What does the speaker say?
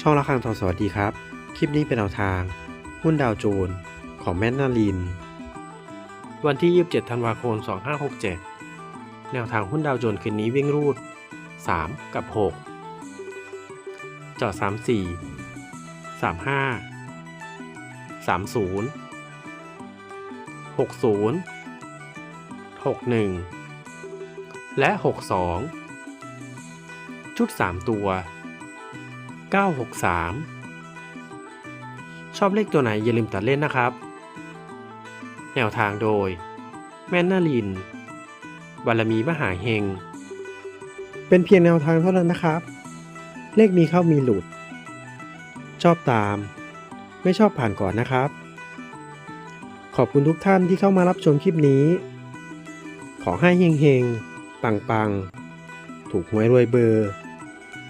ช่องละครังทองสวัสดีครับ คลิปนี้เป็นแนวทาง หุ้นดาวโจนส์ของแมนนาลิน วันที่ 27 ธันวาคม 2567 แนวทางหุ้นดาวโจนส์คืนนี้วิ่งรูด 3 กับ 6 เจาะ34 35 30 60 61 และ 62 ชุด 3 ตัว 963 ชอบเลขตัวไหนอย่าลืมตัดเล่นนะครับ แนวทางโดย แม่นนาลิน บารมีมหาเฮง เป็นเพียงแนวทางเท่านั้นนะครับ เลขมีเข้ามีหลุด ชอบตาม ไม่ชอบผ่านก่อนนะครับ ขอบคุณทุกท่านที่เข้ามารับชมคลิปนี้ ขอให้เฮงเฮงปังปังถูกหวยรวยเบอร์